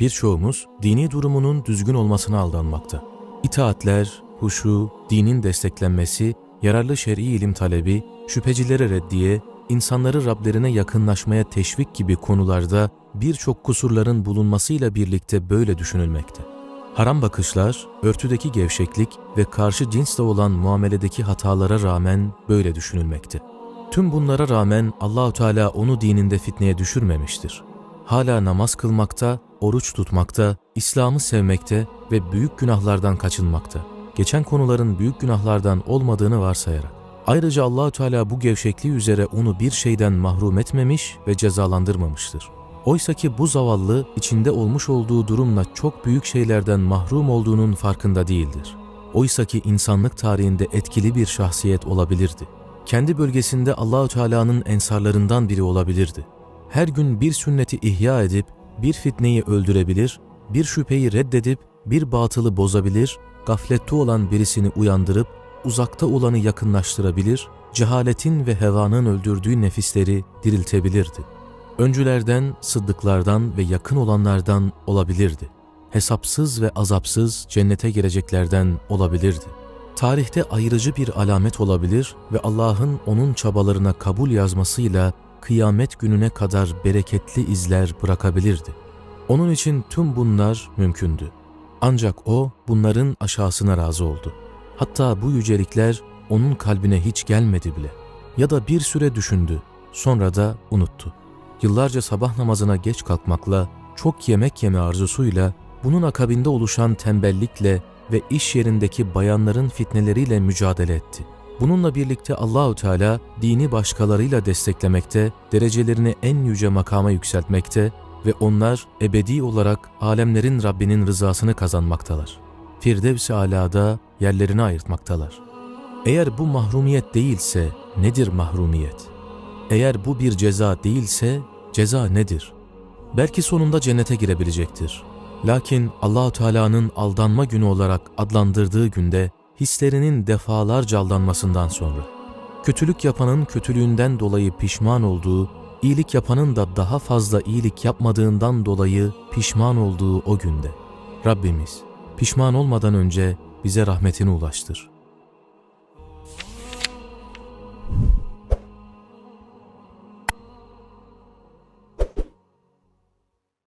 Birçoğumuz dini durumunun düzgün olmasına aldanmakta. İtaatler, huşu, dinin desteklenmesi, yararlı şer'i ilim talebi, şüphecilere reddiye, insanları Rablerine yakınlaşmaya teşvik gibi konularda birçok kusurların bulunmasıyla birlikte böyle düşünülmekte. Haram bakışlar, örtüdeki gevşeklik ve karşı cinsle olan muameledeki hatalara rağmen böyle düşünülmekte. Tüm bunlara rağmen Allahu Teala onu dininde fitneye düşürmemiştir. Hala namaz kılmakta, oruç tutmakta, İslam'ı sevmekte ve büyük günahlardan kaçınmakta. Geçen konuların büyük günahlardan olmadığını varsayarak. Ayrıca Allahü Teala bu gevşekliği üzere onu bir şeyden mahrum etmemiş ve cezalandırmamıştır. Oysa ki bu zavallı içinde olmuş olduğu durumla çok büyük şeylerden mahrum olduğunun farkında değildir. Oysa ki insanlık tarihinde etkili bir şahsiyet olabilirdi. Kendi bölgesinde Allahü Teala'nın ensarlarından biri olabilirdi. Her gün bir sünneti ihya edip bir fitneyi öldürebilir, bir şüpheyi reddedip bir batılı bozabilir, gaflette olan birisini uyandırıp uzakta olanı yakınlaştırabilir, cehaletin ve hevanın öldürdüğü nefisleri diriltebilirdi. Öncülerden, sıddıklardan ve yakın olanlardan olabilirdi. Hesapsız ve azapsız cennete gireceklerden olabilirdi. Tarihte ayrıcı bir alamet olabilir ve Allah'ın onun çabalarına kabul yazmasıyla kıyamet gününe kadar bereketli izler bırakabilirdi. Onun için tüm bunlar mümkündü. Ancak o bunların aşağısına razı oldu. Hatta bu yücelikler onun kalbine hiç gelmedi bile. Ya da bir süre düşündü, sonra da unuttu. Yıllarca sabah namazına geç kalkmakla, çok yemek yeme arzusuyla, bunun akabinde oluşan tembellikle ve iş yerindeki bayanların fitneleriyle mücadele etti. Bununla birlikte Allahü Teala dini başkalarıyla desteklemekte, derecelerini en yüce makama yükseltmekte ve onlar ebedi olarak alemlerin Rabbinin rızasını kazanmaktalar. Firdevs-i Ala'da yerlerini ayırtmaktalar. Eğer bu mahrumiyet değilse nedir mahrumiyet? Eğer bu bir ceza değilse ceza nedir? Belki sonunda cennete girebilecektir. Lakin Allahu Teala'nın aldanma günü olarak adlandırdığı günde hislerinin defalarca aldanmasından sonra kötülük yapanın kötülüğünden dolayı pişman olduğu, iyilik yapanın da daha fazla iyilik yapmadığından dolayı pişman olduğu o günde Rabbimiz pişman olmadan önce bize rahmetini ulaştır.